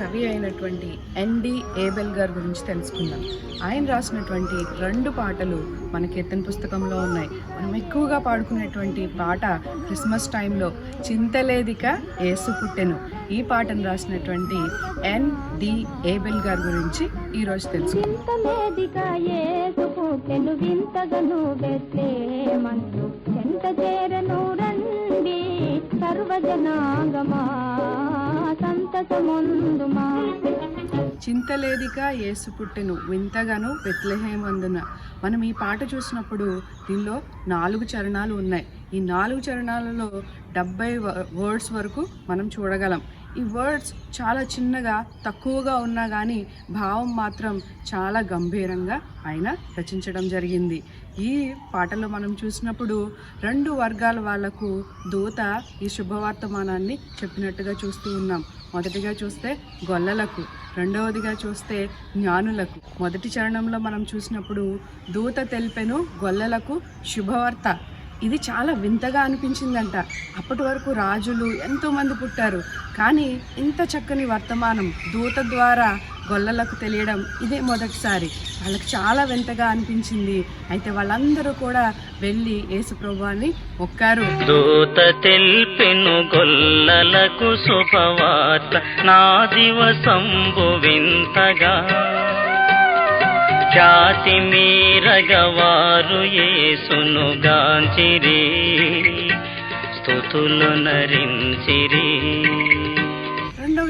కవి అయినటువంటి ND Abel గారి గురించి తెలుసుకుందాం. ఆయన రాసినటువంటి రెండు పాటలు మన కీర్తన పుస్తకంలో ఉన్నాయి. మనం ఎక్కువగా పాడుకునేటువంటి పాట క్రిస్మస్ టైంలో చింతలేదిక ఏసు పుట్టెను. ఈ పాటను రాసినటువంటి ఎన్ డి ఏబెల్ గారి గురించి ఈరోజు తెలుసుకుందాం. సర్వజనాగమా. చింతలేదిగా ఏసు యేసు పుట్టెను వింతగాను అందున మనం ఈ పాట చూసినప్పుడు దీనిలో నాలుగు చరణాలు ఉన్నాయి. ఈ నాలుగు చరణాలలో డెబ్బై వర్డ్స్ వరకు మనం చూడగలం. ఈ వర్డ్స్ చాలా చిన్నగా తక్కువగా ఉన్నా కానీ భావం మాత్రం చాలా గంభీరంగా ఆయన రచించడం జరిగింది. ఈ పాటలో మనం చూసినప్పుడు రెండు వర్గాల వాళ్ళకు దూత ఈ శుభవర్తమానాన్ని చెప్పినట్టుగా చూస్తూ ఉన్నాం. మొదటిగా చూస్తే గొల్లలకు రెండవదిగా చూస్తే జ్ఞానులకు. మొదటి చరణంలో మనం చూసినప్పుడు దూత తెలిపెను గొల్లలకు శుభవార్త. ఇది చాలా వింతగా అనిపించిందంట. అప్పటి వరకు రాజులు ఎంతోమంది పుట్టారు. కానీ ఇంత చక్కని వర్తమానం దూత ద్వారా గొల్లలకు తెలియడం ఇదే మొదటిసారి. వాళ్ళకి చాలా వింతగా అనిపించింది. అయితే వాళ్ళందరూ కూడా వెళ్ళి యేసుప్రభువాన్ని మొక్కారు. దూత తెల్పెను గొల్లలకు శుభవార్త. నా దివసంబు వింతగా. జాతి మీరగవారు యేసును గాంచిరి. స్థుతులు నరించిరి.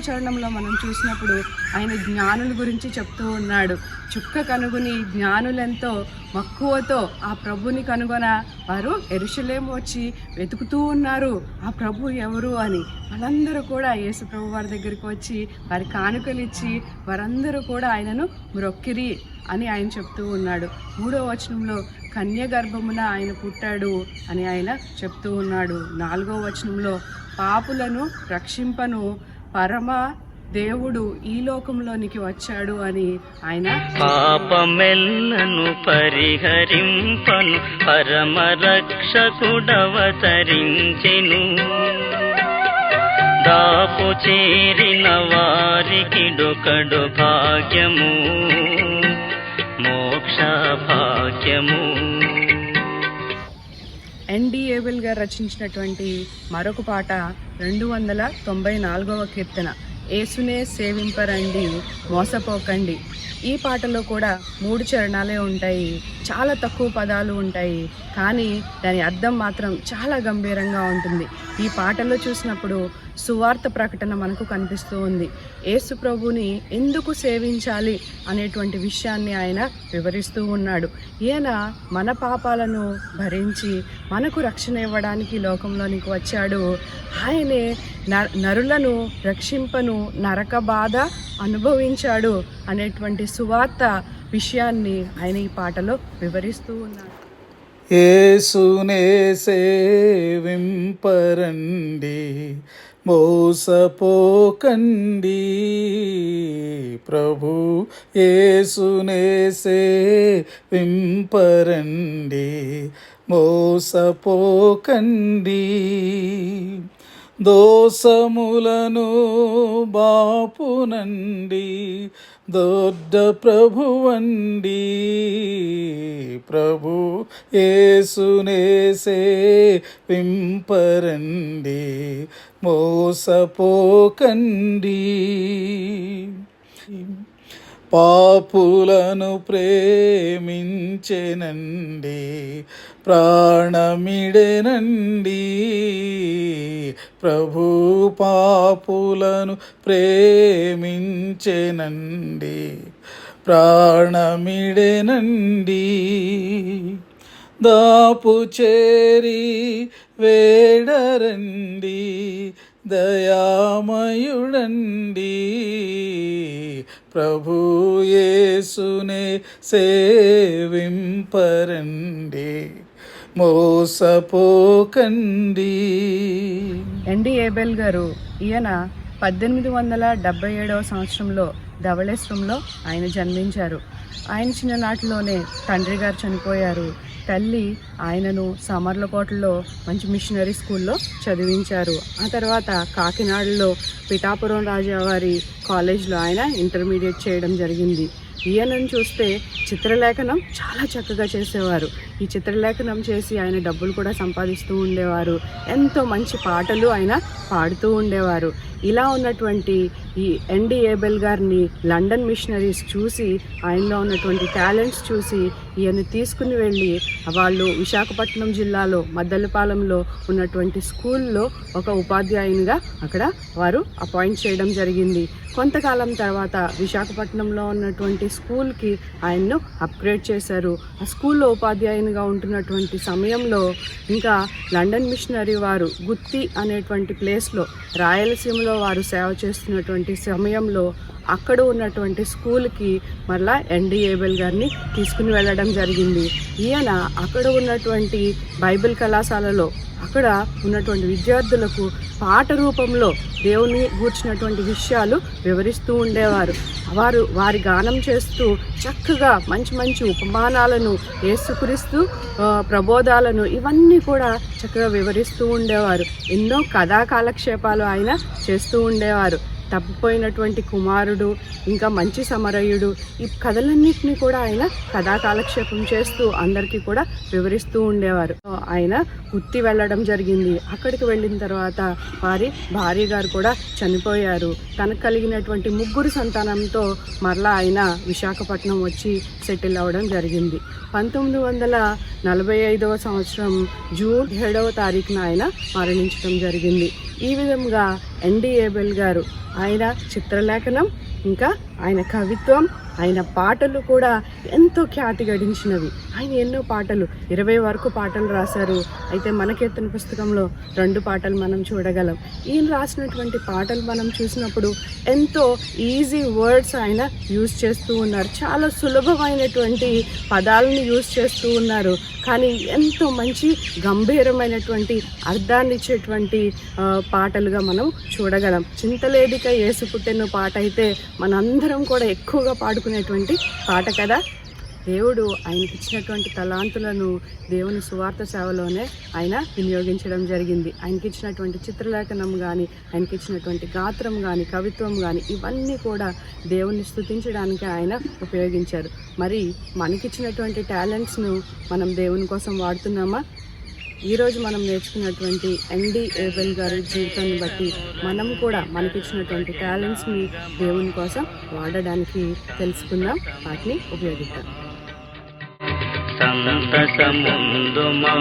చరణంలో మనం చూసినప్పుడు ఆయన జ్ఞానుల గురించి చెప్తూ ఉన్నాడు. చుక్క కనుగొని జ్ఞానులెంతో మక్కువతో ఆ ప్రభుని కనుగొన వారు ఎరుషలేం వచ్చి వెతుకుతూ ఉన్నారు. ఆ ప్రభు ఎవరు? అని. వాళ్ళందరూ కూడా యేసు ప్రభు వారి దగ్గరికి వచ్చి వారి కానుకలు ఇచ్చి వారందరూ కూడా ఆయనను మ్రొక్కిరి అని ఆయన చెప్తూ ఉన్నాడు. మూడో వచనంలో కన్య గర్భమున ఆయన పుట్టాడు అని ఆయన చెప్తూ ఉన్నాడు. నాలుగో వచనంలో పాపులను రక్షింపను పరమ దేవుడు ఈ లోకంలోనికి వచ్చాడు అని ఆయన పాపమెల్లను పరిహరింపను పరమ రక్షకుడవతరించెను. దాపు చేరిన వారికి డొకడు భాగ్యము మోక్ష భాగ్యము. ఎన్డి ఏబుల్ గారు రచించినటువంటి మరొక పాట రెండు వందల తొంభై నాలుగవ కీర్తన. ఏసునే సేవింపరండి మోసపోకండి. ఈ పాటలో కూడా మూడు చరణాలే ఉంటాయి. చాలా తక్కువ పదాలు ఉంటాయి. కానీ దాని అర్థం మాత్రం చాలా గంభీరంగా ఉంటుంది. ఈ పాటలో చూసినప్పుడు సువార్త ప్రకటన మనకు కనిపిస్తూ ఉంది. యేసు ప్రభుని ఎందుకు సేవించాలి అనేటువంటి విషయాన్ని ఆయన వివరిస్తూ ఉన్నాడు. ఈయన మన పాపాలను భరించి మనకు రక్షణ ఇవ్వడానికి లోకంలోనికి వచ్చాడు. ఆయనే న- నరులను రక్షింపను నరక బాధ అనుభవించాడు అనేటువంటి సువార్త విషయాన్ని ఆయన ఈ పాటలో వివరిస్తూ ఉన్నాడు. యేసునే సేవింపరండి. మోసపోకండి. ప్రభు ఏసునేసే వింపరండి మోసపోకండి. దోసములను బాపునండి దొడ్డ ప్రభువండి ప్రభు ఏసునేసే వింపరండి మోసపోకండి. పాపులను ప్రేమించెనండి ప్రాణమిడెనండి. ప్రభు పాపులను ప్రేమించెనండి ప్రాణమిడెనండి. దాపు చేరి వేడరండి దయామయుడండి. ప్రభుయేసునే సేవింపరండి మోసపోకండి. ఎండి ఏబెల్ గారు ఈయన పద్దెనిమిది వందల డెబ్బై ఏడవ సంవత్సరంలో ధవళేశ్వరంలో ఆయన జన్మించారు. ఆయన చిన్ననాటిలోనే తండ్రి గారు చనిపోయారు. తల్లి ఆయనను సమర్లకోటలో మంచి మిషనరీ స్కూల్లో చదివించారు. ఆ తర్వాత కాకినాడలో పిఠాపురం రాజావారి కాలేజ్లో ఆయన ఇంటర్మీడియట్ చేయడం జరిగింది. ఈయనను చూస్తే చిత్రలేఖనం చాలా చక్కగా చేసేవారు. ఈ చిత్రలేఖనం చేసి ఆయన డబ్బులు కూడా సంపాదిస్తూ ఉండేవారు. ఎంతో మంచి పాటలు ఆయన పాడుతూ ఉండేవారు. ఇలా ఉన్నటువంటి ఈ ఎన్డి ఏబెల్ గారిని లండన్ మిషనరీస్ చూసి ఆయనలో ఉన్నటువంటి టాలెంట్స్ చూసి ఈయన తీసుకుని వెళ్ళి వాళ్ళు విశాఖపట్నం జిల్లాలో మద్దలపాలెంలో ఉన్నటువంటి స్కూల్లో ఒక ఉపాధ్యాయునిగా అక్కడ వారు అపాయింట్ చేయడం జరిగింది. కొంతకాలం తర్వాత విశాఖపట్నంలో ఉన్నటువంటి స్కూల్కి ఆయన్ను అప్గ్రేడ్ చేశారు. ఆ స్కూల్లో ఉపాధ్యాయునిగా ఉంటున్నటువంటి సమయంలో ఇంకా లండన్ మిషనరీ వారు గుత్తి అనేటువంటి ప్లేస్లో రాయలసీమలో వారు సేవ చేస్తున్నటువంటి సమయంలో అక్కడ ఉన్నటువంటి స్కూల్కి మళ్ళా ఎన్డీఏబెల్ గారిని తీసుకుని వెళ్ళడం జరిగింది. ఈయన అక్కడ ఉన్నటువంటి బైబిల్ కళాశాలలో అక్కడ ఉన్నటువంటి విద్యార్థులకు పాట రూపంలో దేవుని గూర్చినటువంటి విషయాలు వివరిస్తూ ఉండేవారు. వారు వారి గానం చేస్తూ చక్కగా మంచి మంచి ఉపమానాలను ఏసుకురిస్తూ ప్రబోధాలను ఇవన్నీ కూడా చక్కగా వివరిస్తూ ఉండేవారు. ఎన్నో కథా కాలక్షేపాలు ఆయన చేస్తూ ఉండేవారు. తప్పిపోయినటువంటి కుమారుడు ఇంకా మంచి సమరయుడు. ఈ కథలన్నింటినీ కూడా ఆయన కథా కాలక్షేపం చేస్తూ అందరికీ కూడా వివరిస్తూ ఉండేవారు. ఆయన ఉత్తి వెళ్ళడం జరిగింది. అక్కడికి వెళ్ళిన తర్వాత వారి భార్య గారు కూడా చనిపోయారు. తనకు కలిగినటువంటి ముగ్గురు సంతానంతో మరలా ఆయన విశాఖపట్నం వచ్చి సెటిల్ అవ్వడం జరిగింది. పంతొమ్మిది వందల నలభై ఐదవ సంవత్సరం జూన్ ఏడవ తారీఖున ఆయన మరణించడం జరిగింది. ఈ విధంగా ఎన్డీఏబెల్ గారు ఆయన చిత్రలేఖనం ఇంకా ఆయన కవిత్వం ఆయన పాటలు కూడా ఎంతో ఖ్యాతి గడించినవి. ఆయన ఎన్నో పాటలు ఇరవై వరకు పాటలు రాశారు. అయితే మనకెత్తన పుస్తకంలో రెండు పాటలు మనం చూడగలం. ఈయన రాసినటువంటి పాటలు మనం చూసినప్పుడు ఎంతో ఈజీ వర్డ్స్ ఆయన యూజ్ చేస్తూ ఉన్నారు. చాలా సులభమైనటువంటి పదాలను యూజ్ చేస్తూ ఉన్నారు. కానీ ఎంతో మంచి గంభీరమైనటువంటి అర్థాన్ని ఇచ్చేటువంటి పాటలుగా మనం చూడగలం. చింతలేదిక ఏసు పుట్టిన పాట అయితే మనందరం కూడా ఎక్కువగా పాడుకునేటువంటి పాట కదా? దేవుడు ఆయనకి ఇచ్చినటువంటి తలాంతులను దేవుని సువార్త సేవలోనే ఆయన వినియోగించడం జరిగింది. ఆయనకి ఇచ్చినటువంటి చిత్రలేఖనం కానీ ఆయనకి ఇచ్చినటువంటి గాత్రం కానీ కవిత్వం కానీ ఇవన్నీ కూడా దేవుని స్థుతించడానికి ఆయన ఉపయోగించారు. మరి మనకిచ్చినటువంటి టాలెంట్స్ను మనం దేవుని కోసం వాడుతున్నామా? ఈరోజు మనం నేర్చుకున్నటువంటి ఎండి ఏబెల్ గారి జీవితాన్ని బట్టి మనం కూడా మనకిచ్చినటువంటి టాలెంట్స్ని దేవుని కోసం వాడడానికి తెలుసుకుందాం. వాటిని ఉపయోగిద్దాం. సంతసముందుమా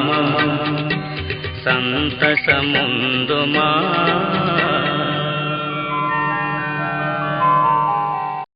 సంతసముందుమా